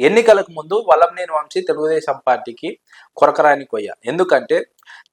ఎన్నికలకు ముందు వలంనేని వంశీ తెలుగుదేశం పార్టీకి కొరకరాని కొయ్య. ఎందుకంటే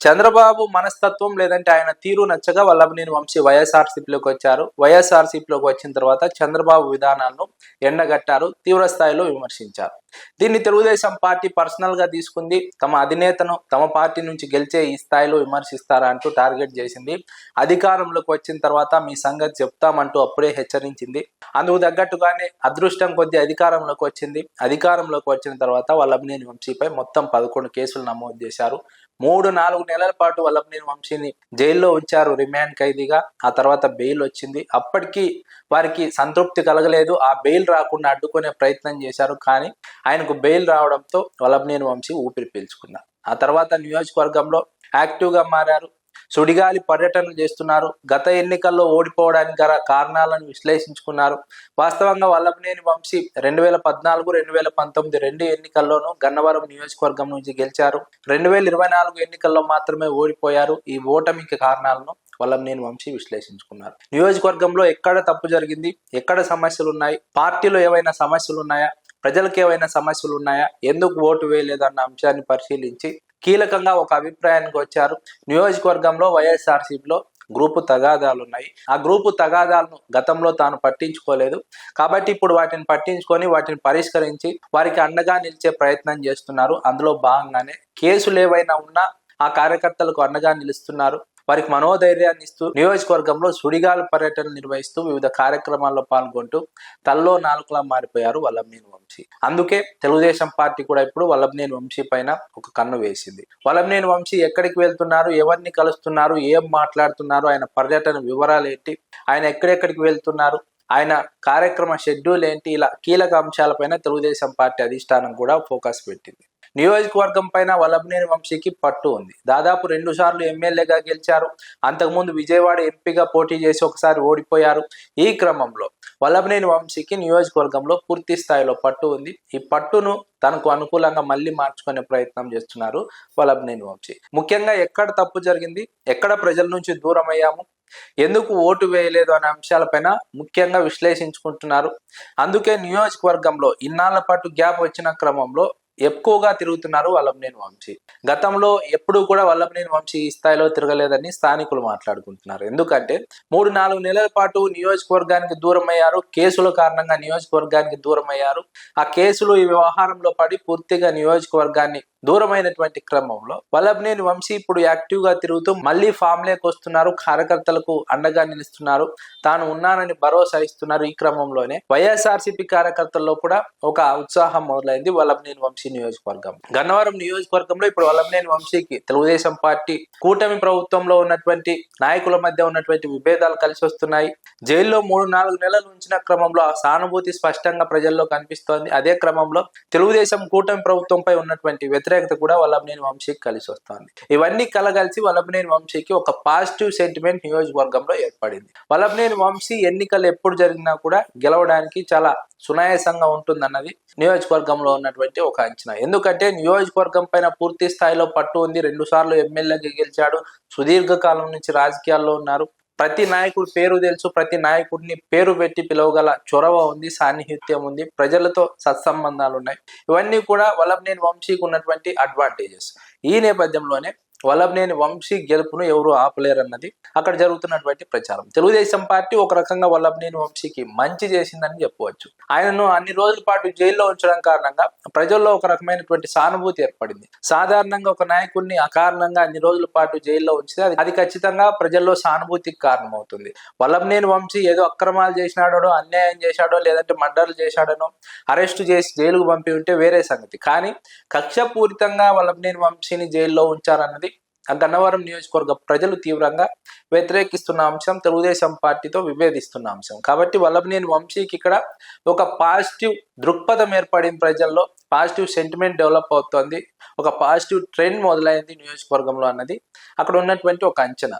చంద్రబాబు మనస్తత్వం లేదంటే ఆయన తీరు నచ్చగా వల్లభనేని వంశీ వైఎస్ఆర్సీపీలోకి వచ్చారు. వైఎస్ఆర్సీపీలోకి వచ్చిన తర్వాత చంద్రబాబు విధానాలను ఎండగట్టారు తీవ్ర స్థాయిలో విమర్శించారు. దీన్ని తెలుగుదేశం పార్టీ పర్సనల్గా తీసుకుంది. తమ అధినేతను తమ పార్టీ నుంచి గెలిచే ఈ స్థాయిలో విమర్శిస్తారా అంటూ టార్గెట్ చేసింది. అధికారంలోకి వచ్చిన తర్వాత మీ సంగతి చెప్తామంటూ అప్పుడే హెచ్చరించింది. అందుకు తగ్గట్టుగానే అదృష్టం కొద్ది అధికారంలోకి వచ్చింది. అధికారంలోకి వచ్చిన తర్వాత వల్లభనేని వంశీపై మొత్తం పదకొండు కేసులు నమోదు చేశారు. మూడు నాలుగు నెలల పాటు వల్లభనేని వంశీని జైల్లో ఉంచారు రిమాండ్ ఖైదీగా. ఆ తర్వాత బెయిల్ వచ్చింది. అప్పటికీ వారికి సంతృప్తి కలగలేదు. ఆ బెయిల్ రాకుండా అడ్డుకునే ప్రయత్నం చేశారు. కానీ ఆయనకు బెయిల్ రావడంతో వల్లభనేని వంశీ ఊపిరి పీల్చుకున్నారు. ఆ తర్వాత నియోజకవర్గంలో యాక్టివ్గా మారారు. సుడిగాలి పర్యటనలు చేస్తున్నారు. గత ఎన్నికల్లో ఓడిపోవడానికి గల కారణాలను విశ్లేషించుకున్నారు. వాస్తవంగా వల్లభనేని వంశీ రెండు వేల పద్నాలుగు రెండు వేల పంతొమ్మిది రెండు ఎన్నికల్లోనూ గన్నవరం నియోజకవర్గం నుంచి గెలిచారు. రెండు వేల ఇరవై నాలుగు ఎన్నికల్లో మాత్రమే ఓడిపోయారు. ఈ ఓటమికి కారణాలను వల్లభనేని వంశీ విశ్లేషించుకున్నారు. నియోజకవర్గంలో ఎక్కడ తప్పు జరిగింది? ఎక్కడ సమస్యలు ఉన్నాయి పార్టీలో ఏవైనా సమస్యలు ఉన్నాయా ప్రజలకు ఏవైనా సమస్యలు ఉన్నాయా ఎందుకు ఓటు వేయలేదు అన్న అంశాన్ని పరిశీలించి కీలకంగా ఒక అభిప్రాయానికి వచ్చారు. నియోజకవర్గంలో వైఎస్ఆర్సీపీలో గ్రూపు తగాదాలు ఉన్నాయి ఆ గ్రూపు తగాదాలను గతంలో తాను పట్టించుకోలేదు. కాబట్టి ఇప్పుడు వాటిని పట్టించుకొని వాటిని పరిష్కరించి వారికి అండగా నిలిచే ప్రయత్నం చేస్తున్నారు. అందులో భాగంగానే కేసులు ఏవైనా ఉన్నా ఆ కార్యకర్తలకు అండగా నిలుస్తున్నారు. వారికి మనోధైర్యాన్ని ఇస్తూ నియోజకవర్గంలో సుడిగాల పర్యటన నిర్వహిస్తూ వివిధ కార్యక్రమాల్లో పాల్గొంటూ తల్లో నాలుకలా మారిపోయారు వల్లభనేని వంశీ. అందుకే తెలుగుదేశం పార్టీ కూడా ఇప్పుడు వల్లభనేని వంశీ పైన ఒక కన్ను వేసింది. వల్లభనేని వంశీ ఎక్కడికి వెళ్తున్నారు? ఎవరిని కలుస్తున్నారు? ఏం మాట్లాడుతున్నారు? ఆయన పర్యటన వివరాలు ఏంటి? ఆయన ఎక్కడెక్కడికి వెళ్తున్నారు? ఆయన కార్యక్రమ షెడ్యూల్ ఏంటి? ఇలా కీలక అంశాలపైన తెలుగుదేశం పార్టీ అధిష్టానం కూడా ఫోకస్ పెట్టింది. నియోజకవర్గం పైన వల్లభనేని వంశీకి పట్టు ఉంది. దాదాపు రెండు సార్లు ఎమ్మెల్యేగా గెలిచారు. అంతకుముందు విజయవాడ ఎంపీగా పోటీ చేసి ఒకసారి ఓడిపోయారు. ఈ క్రమంలో వల్లభనేని వంశీకి నియోజకవర్గంలో పూర్తి స్థాయిలో పట్టు ఉంది. ఈ పట్టును తనకు అనుకూలంగా మళ్ళీ మార్చుకునే ప్రయత్నం చేస్తున్నారు వల్లభనేని వంశీ. ముఖ్యంగా ఎక్కడ తప్పు జరిగింది? ఎక్కడ ప్రజల నుంచి దూరం అయ్యాము ఎందుకు ఓటు వేయలేదు అనే అంశాలపైన ముఖ్యంగా విశ్లేషించుకుంటున్నారు. అందుకే నియోజకవర్గంలో ఇన్నాళ్ళ పాటు గ్యాప్ వచ్చిన క్రమంలో ఎక్కువగా తిరుగుతున్నారు వల్లభనేని వంశీ. గతంలో ఎప్పుడు కూడా వల్లభనేని వంశీ ఈ స్థాయిలో తిరగలేదని స్థానికులు మాట్లాడుకుంటున్నారు. ఎందుకంటే మూడు నాలుగు నెలల పాటు నియోజకవర్గానికి దూరం అయ్యారు కేసుల కారణంగా నియోజకవర్గానికి దూరం అయ్యారు ఆ కేసులు ఈ వ్యవహారంలో పడి పూర్తిగా నియోజకవర్గాన్ని దూరమైనటువంటి క్రమంలో వల్లభనేని వంశీ ఇప్పుడు యాక్టివ్గా తిరుగుతూ మళ్ళీ ఫామ్ లేకి వస్తున్నారు. కార్యకర్తలకు అండగా నిలుస్తున్నారు. తాను ఉన్నానని భరోసా ఇస్తున్నారు ఈ క్రమంలోనే. వైఎస్ఆర్సీపీ కార్యకర్తల్లో కూడా ఒక ఉత్సాహం మొదలైంది వల్లభనేని వంశీ నియోజకవర్గం. గన్నవరం నియోజకవర్గంలో ఇప్పుడు వల్లభనేని వంశీకి తెలుగుదేశం పార్టీ కూటమి ప్రభుత్వంలో ఉన్నటువంటి నాయకుల మధ్య ఉన్నటువంటి విభేదాలు కలిసి వస్తున్నాయి. జైల్లో మూడు నాలుగు నెలలు ఉంచిన క్రమంలో ఆ సానుభూతి స్పష్టంగా ప్రజల్లో కనిపిస్తోంది. అదే క్రమంలో తెలుగుదేశం కూటమి ప్రభుత్వంపై ఉన్నటువంటి వ్యతిరేక వ్యతిరేకత కూడా వల్లభనేని వంశీకి కలిసి వస్తుంది. ఇవన్నీ కలగలిసి వల్లభనేని వంశీకి ఒక పాజిటివ్ సెంటిమెంట్ నియోజకవర్గంలో ఏర్పడింది. వల్లభనేని వంశీ ఎన్నికలు ఎప్పుడు జరిగినా కూడా గెలవడానికి చాలా సునాయాసంగా ఉంటుందన్నది నియోజకవర్గంలో ఉన్నటువంటి ఒక అంచనా. ఎందుకంటే నియోజకవర్గం పైన పూర్తి స్థాయిలో పట్టు ఉంది. రెండు సార్లు ఎమ్మెల్యేగా గెలిచాడు. సుదీర్ఘకాలం నుంచి రాజకీయాల్లో ఉన్నారు. ప్రతి నాయకుడు పేరు తెలుసు ప్రతి నాయకుడిని పేరు పెట్టి పిలవగల చొరవ ఉంది సాన్నిహిత్యం ఉంది ప్రజలతో సత్సంబంధాలు ఉన్నాయి. ఇవన్నీ కూడా వల్లభనేని వంశీకి ఉన్నటువంటి అడ్వాంటేజెస్ ఈ నేపథ్యంలోనే వల్లభనేని వంశీ గెలుపును ఎవరు ఆపలేరన్నది అక్కడ జరుగుతున్నటువంటి ప్రచారం. తెలుగుదేశం పార్టీ ఒక రకంగా వల్లభనేని వంశీకి మంచి చేసిందని చెప్పవచ్చు. ఆయనను అన్ని రోజుల పాటు జైల్లో ఉంచడం కారణంగా ప్రజల్లో ఒక రకమైనటువంటి సానుభూతి ఏర్పడింది. సాధారణంగా ఒక నాయకుడిని అకారణంగా అన్ని రోజుల పాటు జైల్లో ఉంచితే అది ఖచ్చితంగా ప్రజల్లో సానుభూతికి కారణమవుతుంది. వల్లభనేని వంశీ ఏదో అక్రమాలు చేసినాడో అన్యాయం చేశాడో లేదంటే మర్డర్లు చేశాడనో అరెస్ట్ చేసి జైలుకు పంపి ఉంటే వేరే సంగతి. కానీ కక్షపూరితంగా వల్లభనేని వంశీని జైల్లో ఉంచారన్నది గన్నవరం నియోజకవర్గ ప్రజలు తీవ్రంగా వ్యతిరేకిస్తున్న అంశం తెలుగుదేశం పార్టీతో విభేదిస్తున్న అంశం. కాబట్టి వల్లభనేని వంశీకి ఇక్కడ ఒక పాజిటివ్ దృక్పథం ఏర్పడింది ప్రజల్లో పాజిటివ్ సెంటిమెంట్ డెవలప్ అవుతోంది. ఒక పాజిటివ్ ట్రెండ్ మొదలైంది నియోజకవర్గంలో అన్నది. అక్కడ ఉన్నటువంటి ఒక అంచనా.